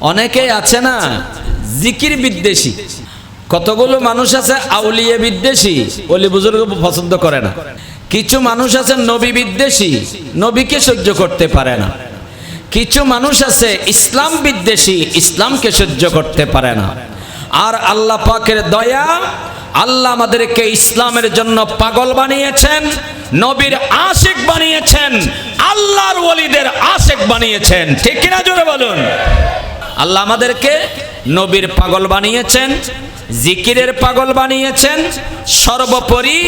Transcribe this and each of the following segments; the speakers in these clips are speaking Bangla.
অনেকেই আছে না, জিকির বিদ্বেষী। কতগুলো মানুষ আছে আউলিয়া বিদ্বেষী অলি বুজুর্গ পছন্দ করে না। কিছু মানুষ আছে নবী বিদ্বেষী, নবীকে সহ্য করতে পারে না। কিছু মানুষ আছে ইসলাম বিদ্বেষী, ইসলামকে সহ্য করতে পারে না। আর আল্লাহ পাকের দয়া, আল্লাহ আমাদেরকে ইসলামের জন্য পাগল বানিয়েছেন, নবীর আশেক বানিয়েছেন, আল্লাহর ওলিদের আশেক বানিয়েছেন। ঠিক কিনা জোরে বলুন? আল্লাহ আমাদেরকে নবীর পাগল বানিয়েছেন, জিকিরের পাগল বানিয়েছেন, সর্বোপরি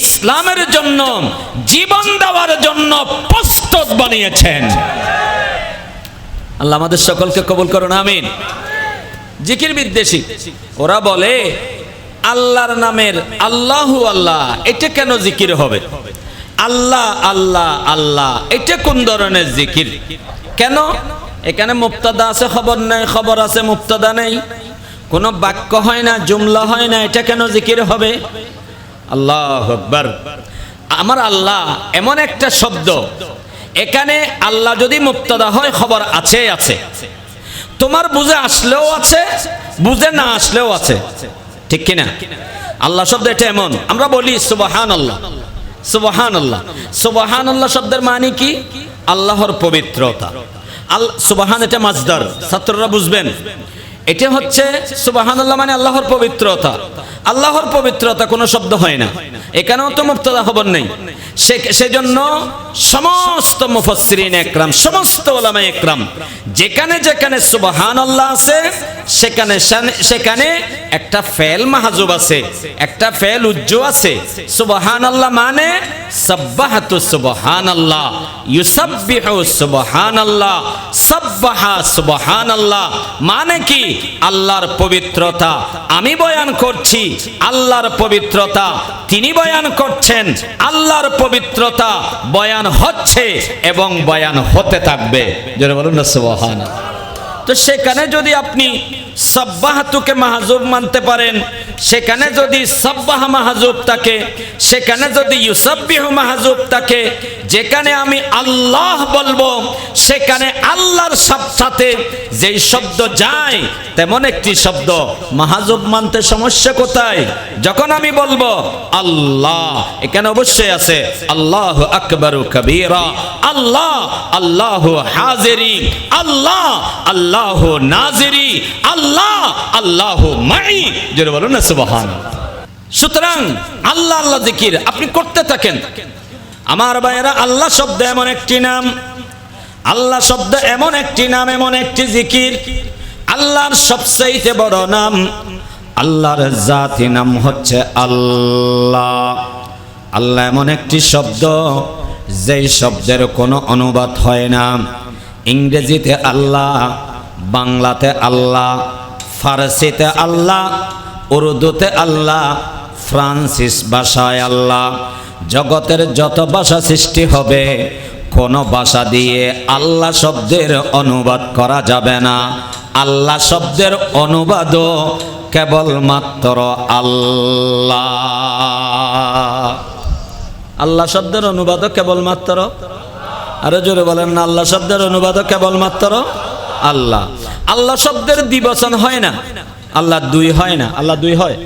ইসলামের জন্য, জীবন দেওয়ার জন্য প্রস্তুত বানিয়েছেন। আল্লাহ আমাদের সকলকে কবুল করুন, আমিন। জিকির বিদ্বেষী, ওরা বলে, আল্লাহর নামের আল্লাহু আল্লাহ, এটা কেন জিকির হবে? আল্লাহ আল্লাহ আল্লাহ, এটা কোন ধরনের জিকির? কেন? এখানে মুক্তাদা আছে, খবর নেই, খবর আছে মুক্তাদা নেই। কোনো বাক্য হয় না, জুমলা হয় না, এটা কেন জিকির হবে? আল্লাহ আকবার। আমার আল্লাহ এমন একটা শব্দ, এখানে আল্লাহ যদি মুক্তাদা হয়, খবর আছে আছে। তোমার বুঝে আসলেও আছে, বুঝে না আসলেও আছে। ঠিক কিনা? আল্লাহ শব্দ এটা এমন, আমরা বলি সুবাহান আল্লাহ সুবাহান আল্লাহ সুবাহান আল্লাহ শব্দের মানে কি? আল্লাহর পবিত্রতা। আল সুবাহান এটা মাজদার ছাত্ররা বুঝবেন। এটা হচ্ছে সুবাহান আল্লাহ মানে আল্লাহর পবিত্রতা। আল্লাহর পবিত্রতা কোনো শব্দ হয় না। এখানেও তো মুক্তদা খবর নেই। সেজন্য সমস্ত মুফসরিন একরাম, সমস্ত ওলামা একরাম, যেখানে যেখানে সুবাহান আল্লাহ আছে, সেখানে সেখানে একটা ফেল মাহাজুব আছে, একটা ফেল উজ্জ আছে। সুবাহান আল্লাহ মানে সাব্বাহাতু সুবহান আল্লাহ ইউসাব্বিহু সুবহান আল্লাহ সব্বাহা সুবহান আল্লাহ মানে কি? আল্লাহর পবিত্রতা। আমি বয়ান করছি, আল্লাহর পবিত্রতা। তিনি বয়ান করছেন, আল্লাহর পবিত্রতা বয়ান হচ্ছে এবং বয়ান হতে থাকবে। বলুন না সুবহান তো সেখানে যদি আপনি সব্বাহাতুকে মাহাজুব মানতে পারেন। সেখানে যদি সব্বাহ মাহাজুব থাকে, সেখানে যদি ইউসব্বিহ মাহাজুব থাকে, যেখানে আমি আল্লাহ বলব, সেখানে আল্লাহর সব সাথে যেই শব্দ যায়, তেমন একটি শব্দ। মাহাজুব মানতে সমস্যা কোথায়? যখন আমি বলব, আল্লাহ, এখানে অবশ্যই আছে, আল্লাহ আকবরু কবীরা, আল্লাহ আল্লাহ হাজিরি, আল্লাহ আল্লাহ নাজিরি, আল্লাহ আল্লাহ আল্লাহ মাই। যেটা বলুন না সুবহান সুতরাং আল্লাহ আল্লাহ জিকির, আপনি করতে থাকেন। আমার ভাইয়েরা, আল্লাহ শব্দ এমন একটি নাম। আল্লাহ শব্দ এমন একটি নাম, এমন একটি জিকির। আল্লাহর সবচাইতে বড় নাম, আল্লাহর জাতি নাম হচ্ছে আল্লাহ। আল্লাহ এমন একটি শব্দ, যেই শব্দের কোনো অনুবাদ হয় না। ইংরেজিতে আল্লাহ বাংলাতে আল্লাহ, ফার্সিতে আল্লাহ, উর্দুতে আল্লাহ, ফ্রান্সিস ভাষায় আল্লাহ। জগতের যত ভাষা সৃষ্টি হবে, কোনো ভাষা দিয়ে আল্লাহ শব্দের অনুবাদ করা যাবে না। আল্লাহ শব্দের অনুবাদও কেবলমাত্র আল্লাহ। আল্লাহ শব্দের অনুবাদও কেবলমাত্র। আরও জোরে বলেন না, আল্লাহ শব্দের অনুবাদও কেবলমাত্র। আল্লাহ। আল্লাহ শব্দের দ্বিবচন হয় না। আল্লাহ দুই হয় না। আল্লাহ দুই হয়।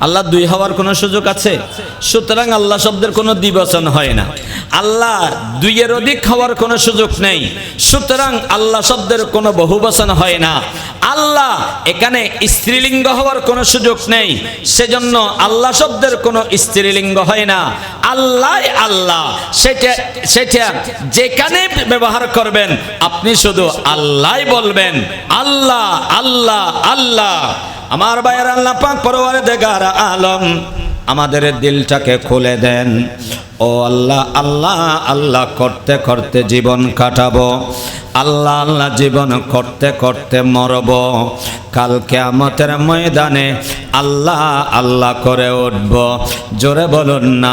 আল্লাহ দুই হওয়ার কোনো সুযোগ আছে? সুতরাং আল্লাহ শব্দের কোনো দ্বিবচন হয় না। আল্লাহ দুইয়ের অধিক হওয়ার কোনো সুযোগ নেই। সুতরাং আল্লাহ শব্দের কোনো বহুবচন হয় না। আল্লাহ এখানে স্ত্রীলিঙ্গ হওয়ার কোনো সুযোগ নেই। সেজন্য আল্লাহ শব্দের কোনো স্ত্রীলিঙ্গ হয় না। আল্লাহ আল্লাহ। সেটা সেটা যেখানে ব্যবহার করবেন, আপনি শুধু আল্লাহ বলবেন। আল্লাহ আল্লাহ আল্লাহ। আমার ভাইয়ের আল্লাহ পাক পরওয়ারে দেগার আলম আমাদের দিলটাকে খুলে দেন। ও আল্লাহ আল্লাহ আল্লাহ করতে করতে জীবন কাটাবো। আল্লাহ আল্লাহ জীবন করতে করতে মরব। কালকে আমাদের ময়দানে আল্লাহ আল্লাহ করে উঠব। জোরে বলুন না,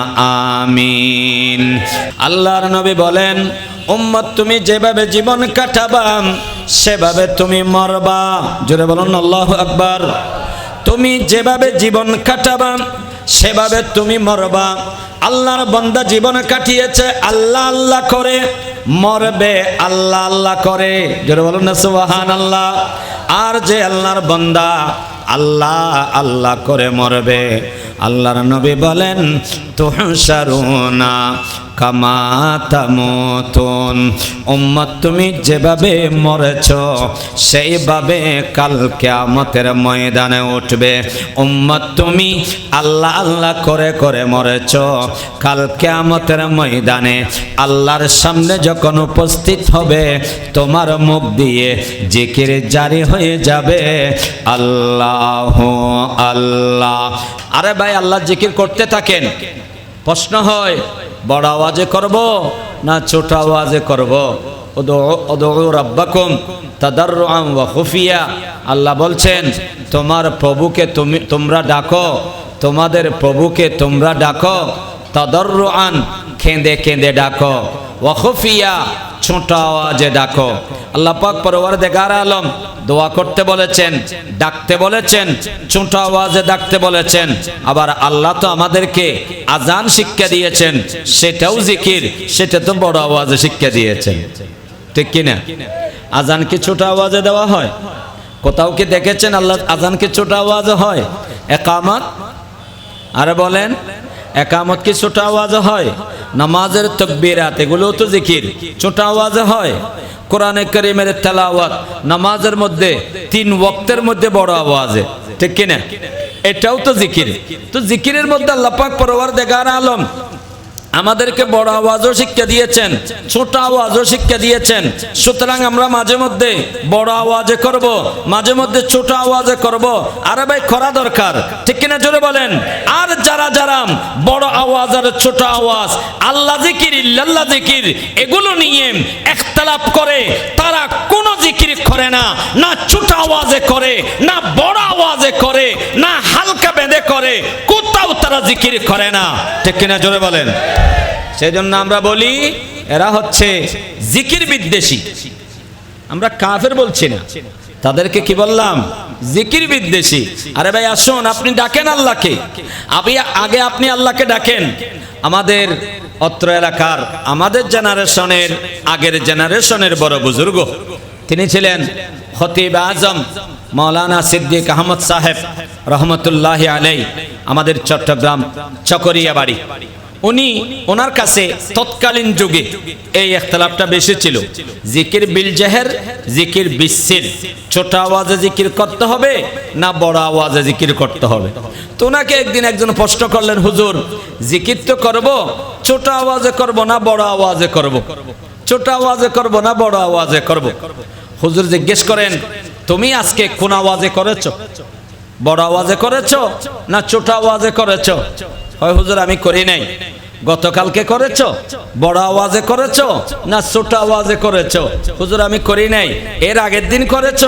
আমিন। আল্লাহর নবী বলেন, উম্মত, তুমি যেভাবে জীবন কাটাবা, সেভাবে তুমি মরবা। জোরে বলুন আল্লাহ আকবার। তুমি যেভাবে জীবন কাটাবা সেভাবে তুমি মরবা। আল্লাহর বন্দা জীবন কাটিয়েছে, আল্লাহ আল্লাহ করে। মরবে, আল্লাহ আল্লাহ করে। বলুন না আল্লাহ আর যে আল্লাহর বন্দা, আল্লাহ আল্লাহ করে মরবে। আল্লাহর নবী বলেন তুহসারুনা কামাতামতুন উম্মত, তুমি যেভাবে মরেছ, সেইভাবে কাল কিয়ামতের ময়দানে উঠবে। উম্মত, তুমি আল্লাহ আল্লাহ করে করে মরেছ, কাল কিয়ামতের ময়দানে আল্লাহর সামনে যখন উপস্থিত হবে, তোমার মুখ দিয়ে জিকির জারি হয়ে যাবে। আল্লাহ আল্লাহ। আরে ভাই, আল্লাহ জিকির করতে থাকেন। প্রশ্ন হয় বড় আওয়াজে করব না ছোট আওয়াজে করব? রব্বাকুম আল্লাহ বলছেন, তোমার প্রভুকে তুমি, তোমরা ডাকো, তোমাদের প্রভুকে তোমরা ডাকো, তাদাররুআন কেঁদে কেঁদে ডাকো, ওয়া খুফিয়া ছোট আওয়াজে ডাকো। আল্লাহ পাক পরওয়ার দেগার আলম দোয়া করতে বলেছেন, ডাকতে বলেছেন ছোট আওয়াজে ডাকতে বলেছেন। আবার আল্লাহ তো আমাদেরকে আজান শিক্ষা দিয়েছেন, সেটাও জিকির, সেটা তো বড় আওয়াজে শিক্ষা দিয়েছেন। ঠিক কিনা? আজান কি ছোট আওয়াজে দেওয়া হয়? কোথাও কি দেখেছেন আল্লাহ আজান কি ছোট আওয়াজে হয়? একামত? আরে বলেন একামত কি ছোট আওয়াজ হয়? নামাজের তকবিরাত, এগুলোও তো জিকির। ছোট আওয়াজ হয়? কোরআনে করিমের তেলাওয়াত, নামাজের মধ্যে, তিন ওয়াক্তের মধ্যে বড় আওয়াজে। ঠিক কিনা? এটাও তো জিকির। তো জিকিরের মধ্যে আল্লাপাক পরওয়ার দেগার আলম আমাদেরকে বড় আওয়াজও শিক্ষা দিয়েছেন, ছোট আওয়াজও শিক্ষা দিয়েছেন। সুতরাং আমরা মাঝে মধ্যে বড় আওয়াজে করব, মাঝে মধ্যে ছোট আওয়াজে করব। আরে ভাই, করা দরকার। ঠিক কিনা জোরে বলেন? আর যারা যারা বড় আওয়াজ আর ছোট আওয়াজ, আল্লাহ জিকির ইল্লাল্লাহ জিকির, এগুলো নিয়ে একতলাপ করে, তারা কোনো জিকির করে না না ছোট আওয়াজে করে, না বড় আওয়াজে করে, না হালকা বেঁধে করে কোথাও তারা জিকির করে না। ঠিক কিনা জোরে বলেন? সেই জন্য আমরা বলি, এরা হচ্ছে জিকির বিদ্বেষী। আমরা কাফের বলছি না। তাদেরকে কি বললাম? জিকির বিদ্বেষী। আরে ভাই, আসুন, আপনি ডাকেন আল্লাহকে। আপনি আগে আপনি আল্লাহকে ডাকেন। আমাদের অত্র এলাকার, আমাদের জেনারেশনের, আগের জেনারেশনের বড় বুজুর্গ। তিনি ছিলেন খতিব আজম মৌলানা সিদ্দিক আহমদ সাহেব রহমতুল্লাহ আলাই আমাদের চট্টগ্রাম চকরিয়া বাড়ি। উনি ওনার কাছে তৎকালীন যুগে এই একতলাপটা বেশি ছিল। জিকির বিল জেহের, জিকির বিসির, ছোট আওয়াজে জিকির করতে হবে না বড় আওয়াজে জিকির করতে হবে। তো ওনাকে একদিন একজন প্রশ্ন করলেন, হুজুর, জিকির তো করব, ছোট আওয়াজে করব না বড় আওয়াজে করব? ছোট আওয়াজে করব না, বড় আওয়াজে করব? হুজুর জিজ্ঞেস করেন, তুমি আজকে কোন আওয়াজে করেছ? বড় আওয়াজে করেছ না ছোট আওয়াজে করেছ? হয়, হুজুর, আমি করি নাই। গতকালকে করেছ? বড় আওয়াজে করেছ না ছোট আওয়াজে করেছ? হুজুর, আমি করি নাই। এর আগের দিন করেছ?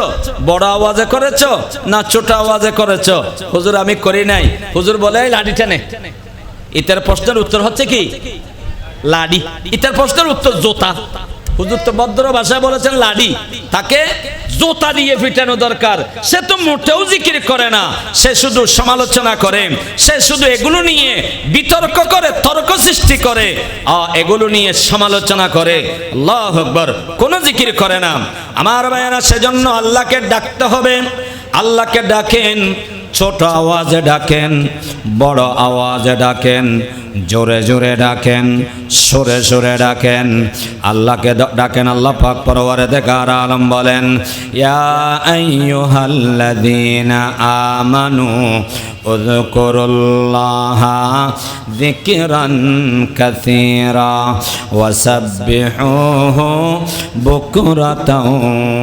বড় আওয়াজে করেছ না ছোট আওয়াজে করেছ? হুজুর, আমি করি নাই। হুজুর, বলে "এই লাঠি টেনে। ইতার প্রশ্নের উত্তর হচ্ছে কি? লাডি। ইতার প্রশ্নের উত্তর জোতা। হুজুর তো ভদ্র ভাষায় বলেছেন লাডি। তাকে জোতা দিয়ে ফিটানো দরকার। সে তো মোটেও জিকির করে না। সে শুধু সমালোচনা করে। সে শুধু এগুলো নিয়ে বিতর্ক করে, তর্ক সৃষ্টি করে। এগুলো নিয়ে সমালোচনা করে। আল্লাহ আকবার। কোনো জিকির করে না। আমার ভাইয়েরা, সেজন্য আল্লাহকে ডাকতে হবে। আল্লাহকে ডাকেন, ছোট আওয়াজে ডাকেন, বড় আওয়াজে ডাকেন। জোরে জোরে ডাকেন সুরে সুরে ডাকেন আল্লাহকে ড- ডাকেন আল্লাহ পাক পরওয়ারে দেখার আলম বলেন ইয়া আইয়ুহাল্লাযীনা আমানু اذكروا ذكرا كثيرا وسبحوه بكرة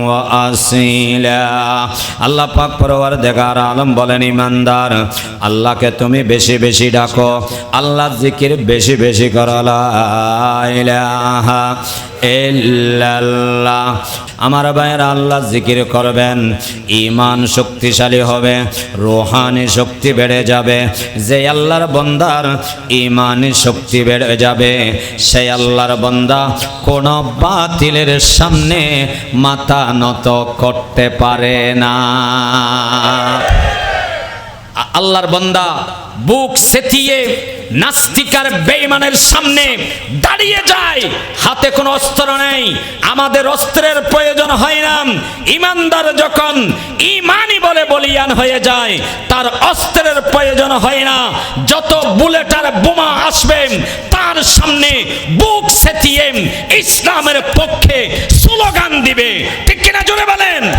وأصيلا আল্লাহ পাক পরওয়ার দেখার আলম বলেন ইমানদার আল্লাহকে তুমি বেশি বেশি ডাকো আল্লাহ জিকির বেশি বেশি করো লা ইলাহা ইল্লাল্লাহ। আমার ভাইয়ের আল্লাহ জিকির করবেন ইমান শক্তিশালী হবে, রোহানি শক্তি বেড়ে যাবে। যে আল্লাহর বন্দার ইমানি শক্তি বেড়ে যাবে সেই আল্লাহর বন্দা কোন বাতিলের সামনে মাথা নত করতে পারে না। আল্লাহর বন্দা বুক সেতিয়ে নাস্তিকার বেঈমানের সামনে দাঁড়িয়ে যায়। হাতে কোনো অস্ত্র নেই। আমাদের অস্ত্রের প্রয়োজন হয় না। ইমানদার যখন ইমানই বলে বলিয়ান হয়ে যায়, তার অস্ত্রের প্রয়োজন হয় না। যত বুলেটার বোমা আসবে, তার সামনে বুক সেতিয়ে ইসলামের পক্ষে স্লোগান দিবে। ঠিক কিনা জোরে বলেন?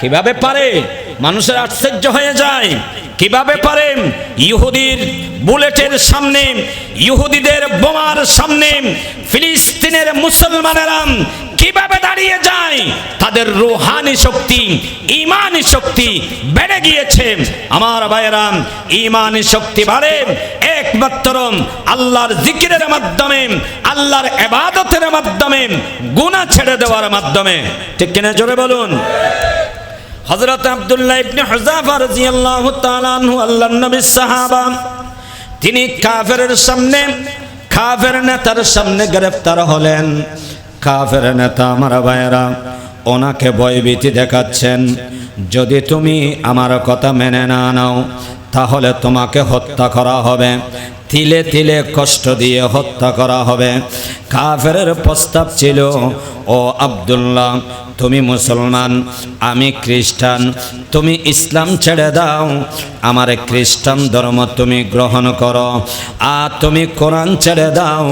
কীভাবে পারে? মানুষের আশ্চর্য হয়ে যায়। কীভাবে পারেন? ইহুদির বুলেটের সামনে, ইহুদিদের বোমার সামনে, ফিলিস্তিনের মুসলমানেরা কীভাবে দাঁড়িয়ে যায়? তাদের রুহানি শক্তি, ইমানি শক্তি বেড়ে গিয়েছে। আমার ভাইয়েরাম ইমানি শক্তি বাড়ে একমাত্র আল্লাহর জিকিরের মাধ্যমে, আল্লাহর এবাদতের মাধ্যমে, গুনাহ ছেড়ে দেওয়ার মাধ্যমে। ঠিক কিনা জোরে বলুন? হযরত আব্দুল্লাহ ইবনে হুযাফা রাদিয়াল্লাহু তাআলা আনহু আল্লাহর নবীর সাহাবা। তিনি কাফেরের সামনে, কাফের নেতার সামনে গ্রেফতার হলেন। কাফের নেতা, আমার ভাইয়েরা, ওনাকে ভয়ভীতি দেখাচ্ছেন। যদি তুমি আমার কথা মেনে না নাও, তাহলে তোমাকে হত্যা করা হবে। তিলে তিলে কষ্ট দিয়ে হত্যা করা হবে। কাফেরের প্রস্তাব ছিল ও আব্দুল্লাহ, তুমি মুসলমান, আমি খ্রিস্টান, তুমি ইসলাম ছেড়ে দাও। আমার খ্রিস্টান ধর্ম তুমি গ্রহণ করো, আর তুমি কোরআন ছেড়ে দাও।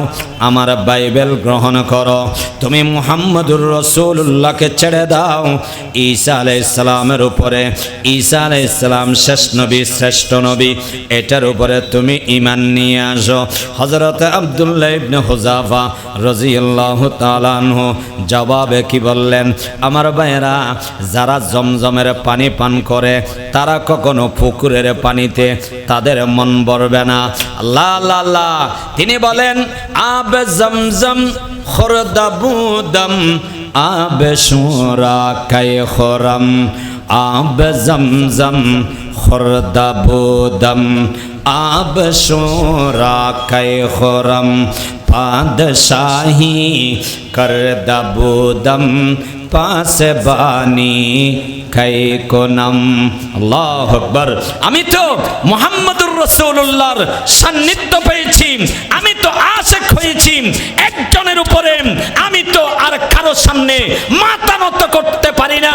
আমার বাইবেল গ্রহণ করো, তুমি মুহাম্মদুর রসুল্লাহকে ছেড়ে দাও। ঈসা আলাই ইসলামের উপরে, ঈসা আলাই ইসলাম শেষ নবী, শ্রেষ্ঠ নবী, এটার উপরে তুমি ইমান নিয়ে আসো। হজরত আবদুল্লাহ ইবনে হুজাফা রাজিয়াল্লাহু তাআলা আনহু জবাবে কি বললেন? আমার ভাইয়েরা, যারা জমজমের পানি পান করে, তারা কখনো পুকুরের পানিতে তাদের মন ভরবে না। লা লা লা। তিনি বলেন, আব জমজম আব সুরা কাই খরম, আব জমজম খরদাবুদম আব সুরা কাই খরম। পাদশাহী কর দাবুদম পাস বানি খাই কোনম আল্লাহ আকবার আমি তো মোহাম্মদুর রসুল্লাহর সান্নিধ্য পেয়েছি, আমি তো আশেক হয়েছি, একজনের উপরে আমি তো আর কারও সামনে মাথা করতে পারি না।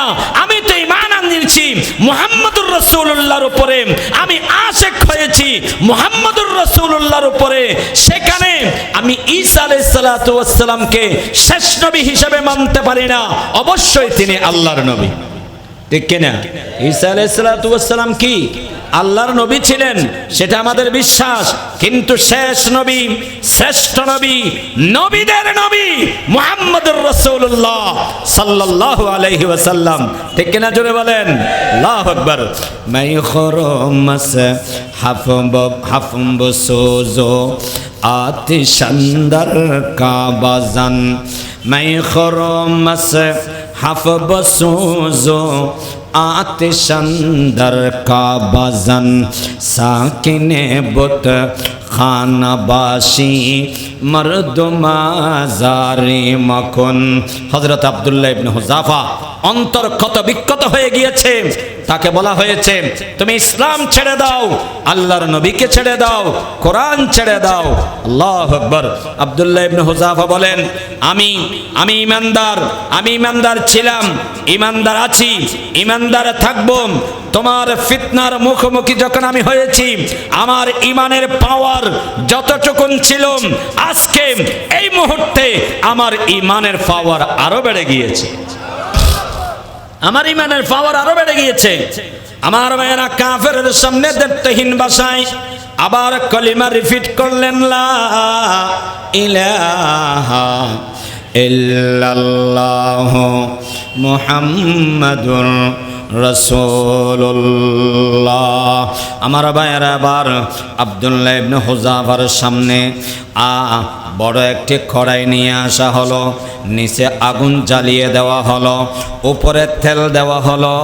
আনিয়েছি মোহাম্মদুর রসুল্লাহর উপরে। আমি আশেক হয়েছি মোহাম্মদুর রসুল্লাহর উপরে। সেখানে আমি ঈসা আলাইসালাতামকে শেষ নবী হিসেবে মানতে পারি না। অবশ্যই তিনি আল্লাহর নবী। ঠিক কিনা? ঈসা আলাইসালাম কি? আল্লাহর নবী ছিলেন, সেটা আমাদের বিশ্বাস। কিন্তু শেষ নবী, শ্রেষ্ঠ নবী, নবীদের নবী মুহাম্মদুর রাসূলুল্লাহ সাল্লাল্লাহু আলাইহি ওয়াসাল্লাম। ঠিক কিনা জোরে বলেন? আল্লাহু আকবার। মাই খরমস হাফব হাফব সোজো, আতিশান্দার কাবাজান মাই খরমস হাফব সোজো আতিশান্দার কাবাজন সাকিনে বুত খানাবাসী মরদমাজারি মকুন। হজরত আবদুল্লাহ ইবনে হুজাফা অন্তর ক্ষত বিক্ষত হয়ে গিয়েছে। তাকে বলা হয়েছে, তুমি ইসলাম ছেড়ে দাও, আল্লাহর নবীকে ছেড়ে দাও, কোরআন ছেড়ে দাও। আল্লাহ আকবর। আবদুল্লাহ ইবনে হুজাফা বলেন, আমি আমি ইমানদার আমি ইমানদার ছিলাম, ইমানদার আছি, ইমানদার থাকব। তোমার ফিতনার মুখোমুখি যখন আমি হয়েছি, আমার ইমানের পাওয়ার যতটুকুন ছিল, আজকে এই মুহূর্তে আমার ইমানের পাওয়ার আরও বেড়ে গিয়েছে। আমার ইমানের পাওয়ার আরও বেড়ে গিয়েছে। আমার মেয়েরা কাফের সামনে দেবতহীন বাসায় আবার কলিমা রিপিট করলেন, লা ইলাহা ইল্লাল্লাহ মুহাম্মাদুর রসুল্লাহ আমার ভাইয়ের আবার আবদুল্লাহ ইবনে হুজাফার সামনে আ বড় একটি কড়াই নিয়ে আসা হলো, নিচে আগুন জ্বালিয়ে দেওয়া হলো, উপরে তেল দেওয়া হলো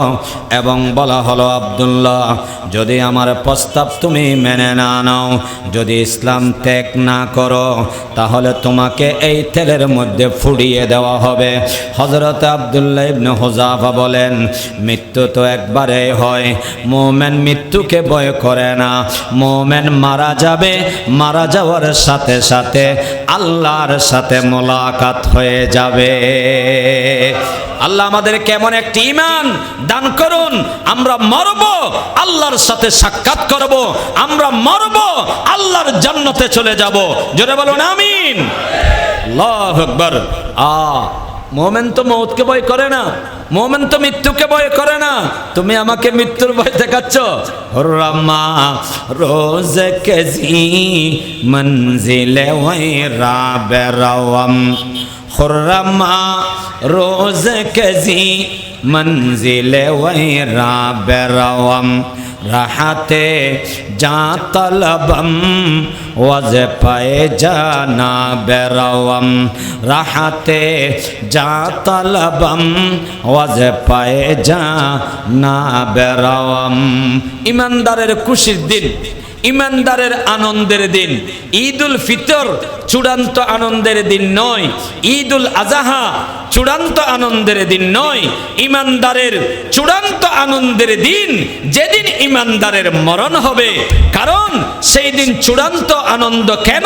এবং বলা হলো, আবদুল্লাহ, যদি আমার প্রস্তাব তুমি মেনে না নাও, যদি ইসলাম ত্যাগ না করো, তাহলে তোমাকে এই তেলের মধ্যে ফুড়িয়ে দেওয়া হবে। হজরত আবদুল্লাহ ইবনে হুজাফা বলেন, মিথ্যা মৃত্যু তো একবারে হয়। মোমেন মৃত্যুকে ভয় করে না। মোমেন মারা যাবে, মারা যাওয়ার সাথে সাথে আল্লাহর সাথে মোলাকাত হয়ে যাবে। আল্লাহ আমাদের কেমন একটি ইমান দান করুন, আমরা মরব, আল্লাহর সাথে সাক্ষাৎ করব, আমরা মরব, আল্লাহর জান্নাতে চলে যাব। জোরে বলুন, আমিন। আল্লাহু আকবার। আ মোমেন তো মৌতকে ভয় করে না। মোমেন তো মৃত্যুকে ভয় করে না। তুমি আমাকে মৃত্যুর ভয় দেখাচ্ছ। রমা রোজ কেজি মঞ্জিলে ওই রাবে রওয়াম। রোজ কেজি মঞ্জিলে ওই রাবে রওয়াম রাহাতে যা তলবম ওয়াজ পায়ে জানা বেরওয়াম রাহাতে যা তলবম ওয়াজ পায়ে জানা বেরওয়াম ইমানদারের খুশির দিন ইমানদারের আনন্দের দিন ঈদ উল ফিতর চূড়ান্ত আনন্দের দিন নয়। ঈদ উল আজাহা চূড়ান্ত আনন্দের দিন নয়। ইমানদারের চূড়ান্ত আনন্দের দিন যেদিন ইমানদারের মরণ হবে। কারণ সেই দিন চূড়ান্ত আনন্দ কেন?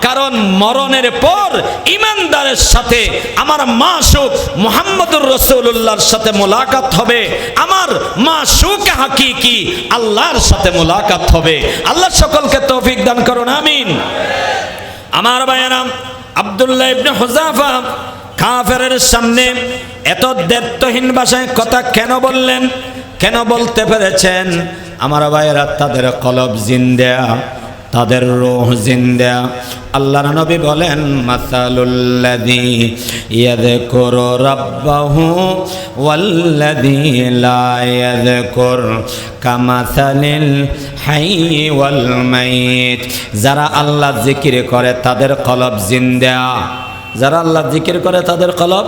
কারণ মরণের পর ইমানদারের সাথে আমার মা সুখ মোহাম্মদুর রসুল্লাহর সাথে মোলাকাত হবে। আমার মা সুখ হাকিকি আল্লাহর সাথে মোলাকাত হবে। আল্লাহ সকলকে তৌফিক দান করুন, আমিন। আমার বায়ানাম আবদুল্লাহ ইবনে হুজাফা কাফেরের সামনে এত দেবত্বহীন ভাষায় কথা কেন বললেন? কেন বলতে পেরেছেন? আমার ভাইয়েরা, তাদের কলব জিন্দা। তাদের রোহ জিন্দা। আল্লাহর নবী বলেন, মাসালুল্লাযী ইয়াযকুরু রাব্বাহু ওয়াল্লাযী লা ইয়াযকুর কামাসালিল হাইয়্যি ওয়াল মাইত। যারা আল্লাহ জিকির করে, তাদের কলব জিন্দা। যারা আল্লাহ জিকির করে, তাদের কলব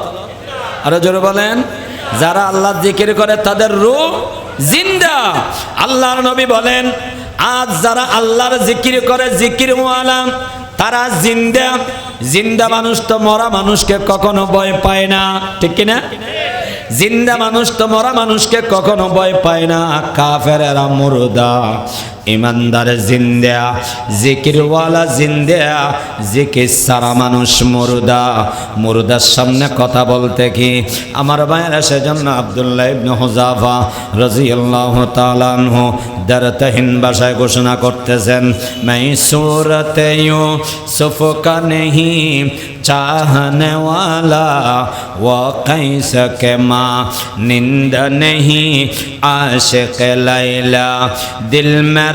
আরও জোরে বলেন। যারা আল্লাহ জিকির করে, তাদের রূহ জিন্দা। আল্লাহর নবী বলেন আজ যারা আল্লাহর জিকির করে জিকির ওয়ালাম তারা জিন্দা। জিন্দা মানুষ তো মরা মানুষকে কখনো ভয় পায় না। ঠিক কিনা? জিন্দা মানুষ তো মরা মানুষকে কখনো ভয় পায় না। কাফেরেরা মুরদা। ইমানদার জিন্দা জিকিরওয়ালা জিন্দা জিকির সারা মানুষ মুরদা মুরদার সামনে কথা বলতে কি আমার ভাইয়েরা সেজন্য আবদুল্লাহ ইবনে হুজাফা রাদিয়াল্লাহু তাআলা আনহু দারতাহীন ভাষায় ঘোষণা করতেছেন মাই সুরতে ইউসুফ কা নেহি चाहने वाला वो कैसे के माँ निंद नहीं आशिक लैला दिल में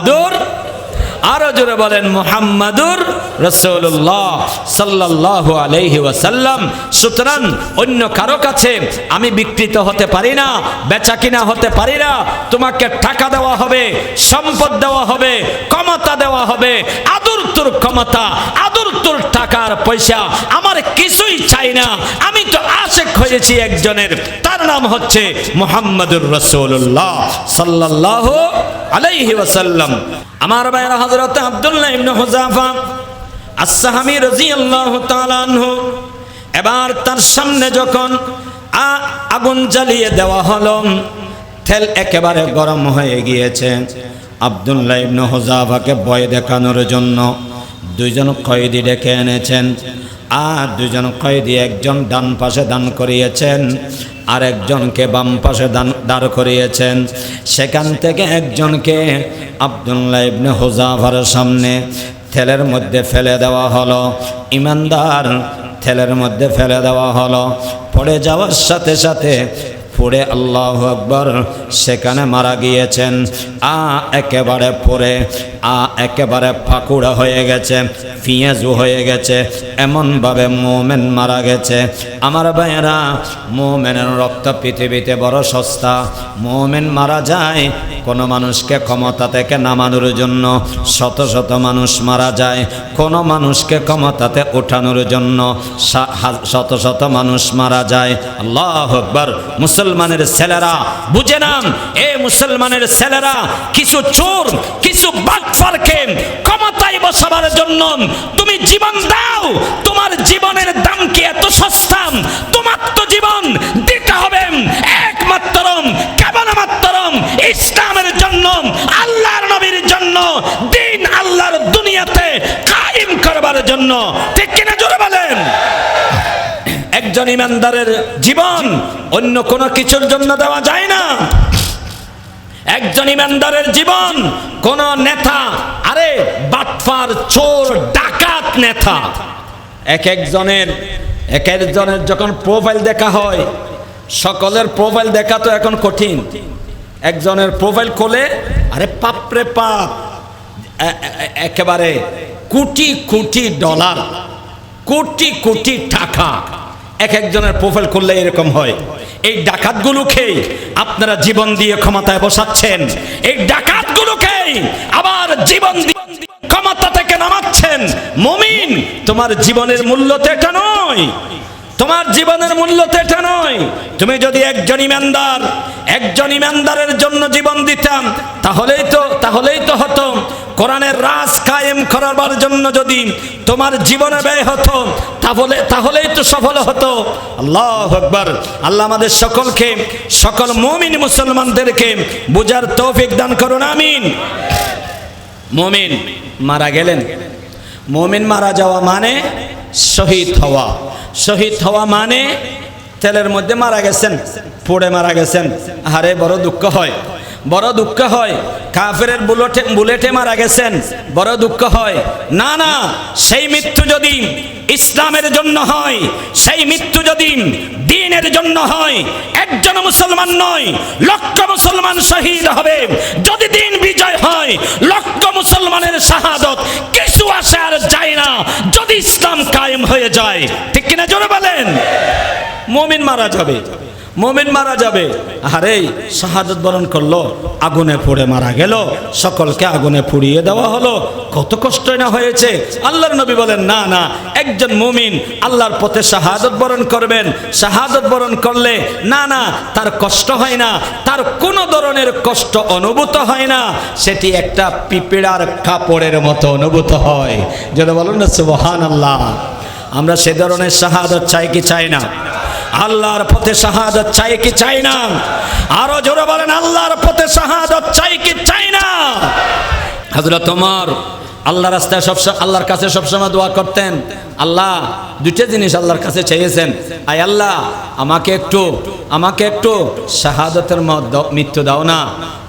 মোহাম্মদুর, আরও জোরে বলেন মুহাম্মাদুর রসুল্লাহ সাল্লাহ আলহি ওয়াসাল্লাম। সুতরাং অন্য কারও কাছে আমি বিকৃত হতে পারি না, বেচা কিনা হতে পারি না, তোমাকে টাকা দেওয়া হবে, সম্পদ দেওয়া হবে, ক্ষমতা দেওয়া হবে, আদর তোর ক্ষমতা, আদর তোর টাকার পয়সা, আমার কিছুই চাই না, আমি তো আশেক হয়েছি একজনের, তার নাম হচ্ছে মোহাম্মদুর রসুল্লাহ সাল্লাহ আলাইহি ওয়াসাল্লাম। আমার ভাইয়ের হযরত আব্দুল্লাহ ইবনে হুযাফা আস-সাহাবী রাদিয়াল্লাহু তাআলা আনহু এবার তার সামনে যখন আ- আগুন জ্বালিয়ে দেওয়া হলো তেল একেবারে গরম হয়ে গিয়েছে। আব্দুল্লাহ ইবনে হুযাফাকে ভয় দেখানোর জন্য দুইজন কয়েদি ডেকে এনেছেন। আর দুজন কয়েদি একজন ডান পাশে দান করিয়েছেন আর একজনকে বাম পাশে দান, দাঁড় করিয়েছেন। সেখান থেকে একজনকে আবদুল্লাহ ইবনে হুজাফার সামনে থেলের মধ্যে ফেলে দেওয়া হলো। ইমানদার থেলের মধ্যে ফেলে দেওয়া হলো। পড়ে যাওয়ার সাথে সাথে পড়ে আল্লাহ আকবর, সেখানে মারা গিয়েছেন। আ একেবারে পড়ে, আ একেবারে ফাঁকুড়া হয়ে গেছে, ফিয়াজু হয়ে গেছে, এমনভাবে মোমেন মারা গেছে। আমার ভাইয়েরা, মোমেনের রক্ত পৃথিবীতে বড় সস্তা। মোমেন মারা যায় কোনো মানুষকে ক্ষমতা থেকে নামানোর জন্য শত শত মানুষ মারা যায়। কোনো মানুষকে ক্ষমতাতে ওঠানোর জন্য শত শত মানুষ মারা যায়। আল্লাহ আকবার। মুসলমানের ছেলেরা, বুঝে নাম এ মুসলমানের ছেলেরা কিছু চোর, কিছু বাটফারকে ক্ষমতায় বসাবার জন্য তুমি জীবন দাও, তোমার জীবনের দাম কি এত সস্তা? তোমার তো জীবন দিতে হবে। একমাত্র ইসলামের জন্য আল্লাহর নবীর জন্য দিন আল্লাহর দুনিয়াতে কায়েম করবার জন্য। ঠিক কিনা জোরে বলেন? একজন ইমানদারের জীবন অন্য কোনো কিছুর জন্য দেওয়া যায় না। একজন ইমানদারের জীবন কোন নেতা, আরে বাটফার, চোর, ডাকাত নেতা। এক একজনের এক একজনের যখন প্রোফাইল দেখা হয়, সকলের প্রোফাইল দেখা তো এখন কঠিন। একজনের প্রোফাইল খোলে, আরে পাপরে পাপ একেবারে কোটি কোটি ডলার কোটি কোটি টাকা এক একজনের প্রোফাইল করলে এরকম হয়। এই ডাকাতগুলোকে আপনারা জীবন দিয়ে ক্ষমতায় বসাচ্ছেন। এই ডাকাতগুলোকে আবার জীবন দিয়ে ক্ষমতা থেকে নামাচ্ছেন। মমিন, তোমার জীবনের মূল্য তো এটা নয়। তোমার জীবনের মূল্য তো এটা নয়। তুমি যদি একজন ইমানদার, একজন ইমানদারের জন্য জীবন দিতাম, তাহলেই তো তাহলেই তো হতো। কোরআনের রাজ কায়েম করাবার জন্য যদি তোমার জীবনে ব্যয় হতো, তাহলে, তাহলেই তো সফল হতো। আল্লাহ আকবার। আল্লাহ আমাদের সকলকে, সকল মমিন মুসলমানদেরকে বুঝার তৌফিক দান করুন, আমিন। মমিন মারা গেলেন। মমিন মারা যাওয়া মানে শহীদ হওয়া। শহীদ হওয়া মানে তেলের মধ্যে মারা গেছেন, পড়ে মারা গেছেন। আরে বড় দুঃখ হয়। বড় দুঃখ হয়। কাফের বুলেটে বুলেটে মারা গেছেন, বড় দুঃখ হয়। না না, সেই মৃত্যু যদি ইসলামের জন্য হয়, সেই মৃত্যু যদি দিনের জন্য হয়, একজন মুসলমান নয়, লক্ষ মুসলমান শহীদ হবে। যদি দিন বিজয় হয়, লক্ষ মুসলমানের শাহাদত কিছু আসে আর যায় না। যদি ইসলাম কায়েম হয়ে যায়, ঠিক কিনা জোরে বলেন? মমিন মারা যাবে। মমিন মারা যাবে। আরে শাহাদত বরণ করল, আগুনে পড়ে মারা গেল, সকলকে আগুনে পুড়িয়ে দেওয়া হলো। কত কষ্ট না হয়েছে। আল্লাহর নবী বলেন, না না, একজন মুমিন আল্লাহর পথে শাহাদত বরণ করবেন। শাহাদত বরণ করলে, না না, তার কষ্ট হয় না, তার কোনো ধরনের কষ্ট অনুভূত হয় না। সেটি একটা পিপিড়ার কাপড়ের মতো অনুভূত হয়। যেটা বলুন না সুবহান আল্লাহ আমরা সে ধরনের শাহাদত চাই কি চাই না? আল্লাহর পথে শাহাদত চাই কি চাই না? আরও জোরে বলেন, আল্লাহর পথে শাহাদত চাই কি চাই না? হযরত তোমার আল্লাহ রাস্তায় সব আল্লাহর কাছে সবসময় দোয়া করতেন। আল্লাহ, দুইটা জিনিস আল্লাহর কাছে চেয়েছেন আই আল্লাহ, আমাকে একটু আমাকে একটু শাহাদতের মত মৃত্যু দাও না।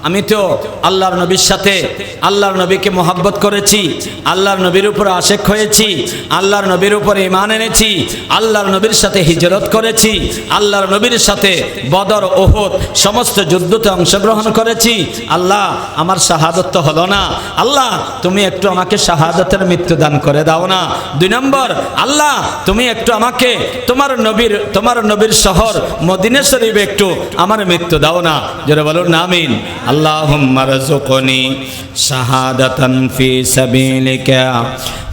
আমি তো আল্লাহর নবীর সাথে আল্লাহর নবীকে মোহাব্বত করেছি, আল্লাহর নবীর উপর আশেক হয়েছি, আল্লাহর নবীর উপর ইমান এনেছি, আল্লাহর নবীর সাথে হিজরত করেছি, আল্লাহর নবীর সাথে বদর, ওহদ সমস্ত যুদ্ধতে অংশগ্রহণ করেছি। আল্লাহ, আমার শাহাদত তো হলো না। আল্লাহ, তুমি একটু আমাকে শাহাদতের মৃত্যু দান করে দাও না। দুই নম্বর, আল্লাহ, তুমি একটু আমাকে তোমার নবীর তোমার নবীর শহর মদিনে শরীফে একটু আমার মৃত্যু দাও না। যেটা বলুন না আমিন। আল্লাহুম্মা রযুকনি শাহাদাতান ফি সাবিলিকা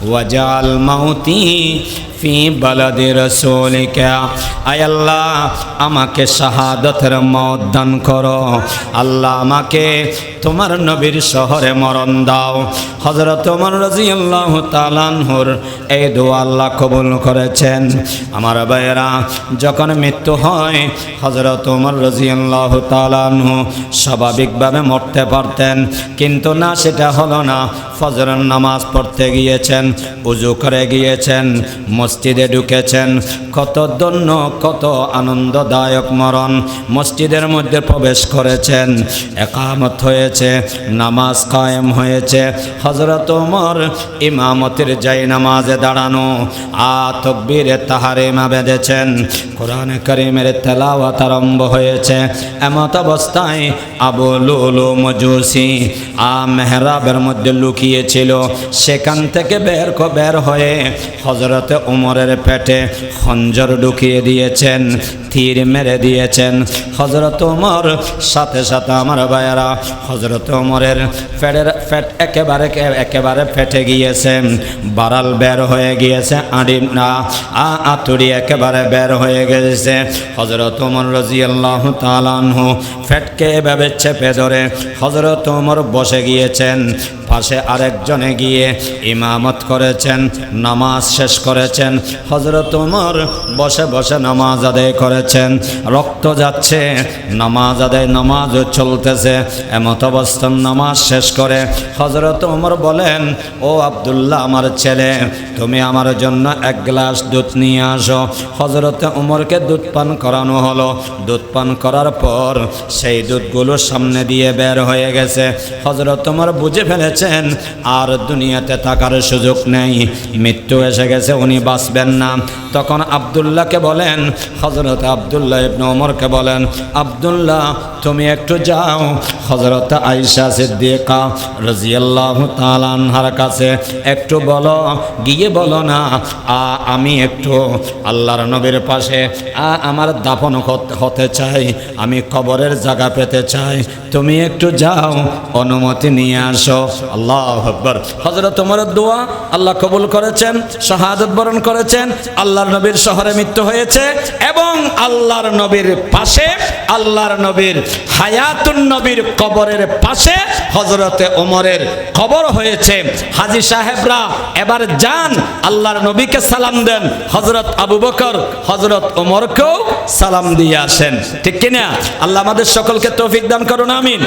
ওয়াজআল মাউতি ফি বালাদি রাসূলিকা। আয় আল্লাহ, আমাকে শাহাদাতের মত দান করো। আল্লাহ আমাকে তোমার নবীর শহরে মরণ দাও। হযরত ওমর রাদিয়াল্লাহু তাআলা আনহুর এই দোয়া আল্লাহ কবুল করেছেন। আমার ভাইয়েরা, যখন মৃত্যু হয়, হযরত ওমর রাদিয়াল্লাহু তাআলা আনহু স্বাভাবিকভাবে মরতে পারতেন। কিন্তু না, সেটা হলো না, ফজরের নামাজ পড়তে গিয়েছেন। উজু করে গিয়েছেন, মসজিদে ঢুকেছেন। কত দন্য কত আনন্দদায়ক মরণ। মসজিদের মধ্যে প্রবেশ করেছেন, একামত হয়েছে, নামাজ কায়েম হয়েছে। হজরত ওমর ইমামতের যাই নামাজে দাঁড়ানো, আ তকবীরে তাহারিমা বেঁধেছেন। কোরআন করিমের তেলাওয়াত আরম্ভ হয়েছে। এমত অবস্থায় আবু লুলু মজুসি আ মেহরাবের মধ্যে লুকিয়েছিল সেখান থেকে বের বের হয়ে হজরতে উমরের পেটে খঞ্জর ঢুকিয়ে দিয়েছেন, তীর মেরে দিয়েছেন। হজরত উমর, সাথে সাথে আমার ভাইয়েরা হজরত উমরের ফেটের ফেট একেবারে একেবারে ফেটে গিয়েছে, বারাল বের হয়ে গিয়েছে, আড়ি না, আ আতুরি একেবারে বের হয়ে গেছে হজরত উমর রাজিয়াল্লাহু তাআলাহু ফেটকে এভাবে চেপে ধরে হজরত উমর বসে গিয়েছেন পাশে আরেকজনে গিয়ে ইমামত করেছেন, নামাজ শেষ করেছেন। হজরত উমর বসে বসে নামাজ আদায় করেছেন। রক্ত যাচ্ছে, নামাজ আদায় নামাজ চলতেছে, এমত অবস্থান নামাজ শেষ করে হজরত উমর বলেন, ও আব্দুল্লাহ, আমার ছেলে, তুমি আমার জন্য এক গ্লাস দুধ নিয়ে আসো। হজরত উমরকে দুধ পান করানো হলো। দুধ পান করার পর সেই দুধগুলো সামনে দিয়ে বের হয়ে গেছে। হজরত উমর বুঝে ফেলেছেন আর দুনিয়াতে থাকার সুযোগ নেই। মৃত্যু এসে গেছে উনি বাঁচবেন না। তখন আবদুল্লাহকে বলেন হজরত আবদুল্লাহ ইবনে ওমরকে বলেন, আবদুল্লাহ, তুমি একটু যাও। হজরত আইসা সিদ্দিকা রাজিয়াল্লাহু তাআলা আনহার কাছে, একটু বলো। গিয়ে বলো না, আ, আমি একটু আল্লাহর নবীর পাশে, আ, আমার দাফন হতে চাই, আমি কবরের জায়গা পেতে চাই, তুমি একটু যাও, অনুমতি নিয়ে আসো। আল্লাহ আকবর। হজরত তোমার দোয়া আল্লাহ কবুল করেছেন, শাহাদত বরণ করেছেন আল্লাহর নবীর শহরে মৃত্যু হয়েছে এবং আল্লাহর নবীর পাশে, আল্লাহর নবীর হায়াতুন নবীর কবরের পাশে হজরতে ওমরের কবর হয়েছে। হাজি সাহেবরা, এবার যান, আল্লাহর নবীকে সালাম দেন। হজরত আবু বকর হজরত ওমরকেও সালাম দিয়ে আসেন। ঠিক কিনা? আল্লাহ আমাদের সকলকে তৌফিক দান করুন, আমিন।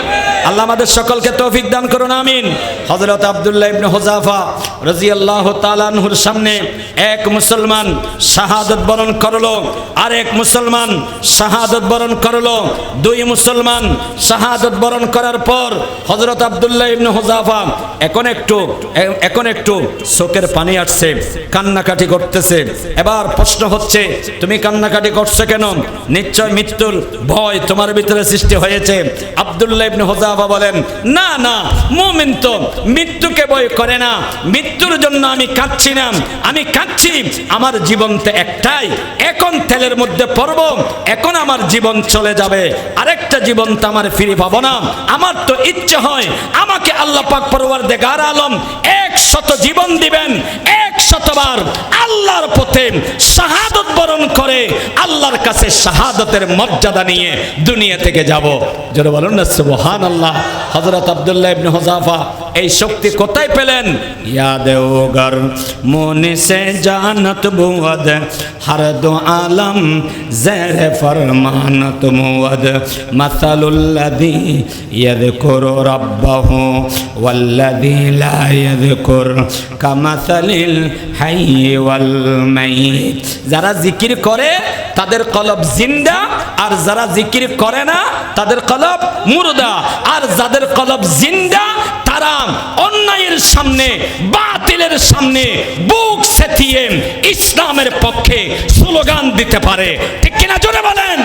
আল্লাহ আমাদের সকলকে তৌফিক দান করুন, আমিন। হজরত আবদুল্লাহ ইবনে হুজাফা রাদিয়াল্লাহু তাআলাহুর সামনে এক মুসলমান শাহাদত বরণ করল। আরেক মুসলমান শাহাদত বরণ করল। দুই মুসলমান শাহাদত বরণ করার পর হজরত আবদুল্লাহ ইবনে হুজাফা এখন একটু এখন একটু চোখের পানি আসছে, কান্নাকাটি করতেছে। এবার প্রশ্ন হচ্ছে, তুমি কান্নাকাটি করছ কেন? নিশ্চয় মৃত্যুর ভয় তোমার ভিতরে সৃষ্টি হয়েছে। আবদুল্লাহ ইবনে হুজাফা বলেন, না না, মুমিন তো মৃত্যুকে ভয় করে না। মৃত্যুর জন্য আমি কাঁদছি না। আমি কাঁদছি, আমার জীবন তো একটাই। এখন তেলের মধ্যে পড়ব, এখন আমার জীবন চলে যাবে। আরেকটা জীবন তো আমার ফিরে পাবো না। আমার তো ইচ্ছে হয়, আমাকে আল্লাহ পাক পরওয়ার দেগার আলম এক শত জীবন দিবেন শতবার আল্লাহর পথে শাহাদত বরণ করে আল্লাহর কাছে শাহাদতের মর্যাদা নিয়ে দুনিয়া থেকে যাব। জোরে বলুন না সুবহান আল্লাহ হযরত আব্দুল্লাহ ইবনে হুযাফা, এই শক্তি কোথায় পেলেন? ইয়াদ ওগর মনে সে জানত বুয়াদ হর দো আলম, জের ফরমানত মুয়াদ। মাসালুল্লাযী ইয়াযকুরু রাব্বাহু, ওয়াল্লাযী লা ইয়াযকুর, কামাসালিল যারা জিকির করে, তাদের কলব জিন্দা, আর যারা জিকির করে না, তাদের কলব মুর্দা। আর যাদের কলব জিন্দা, তারা অন্যায়ের সামনে, বাতিলের সামনে বুক সেতিয়ে ইসলামের পক্ষে স্লোগান দিতে পারে। ঠিক কিনা জোরে বলেন?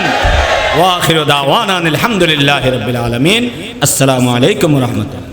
ওয়াখিরু দাওয়ানা আলহামদুলিল্লাহি রাব্বিল আলামিন। আসসালামু আলাইকুম রাহমাতুল্লাহ।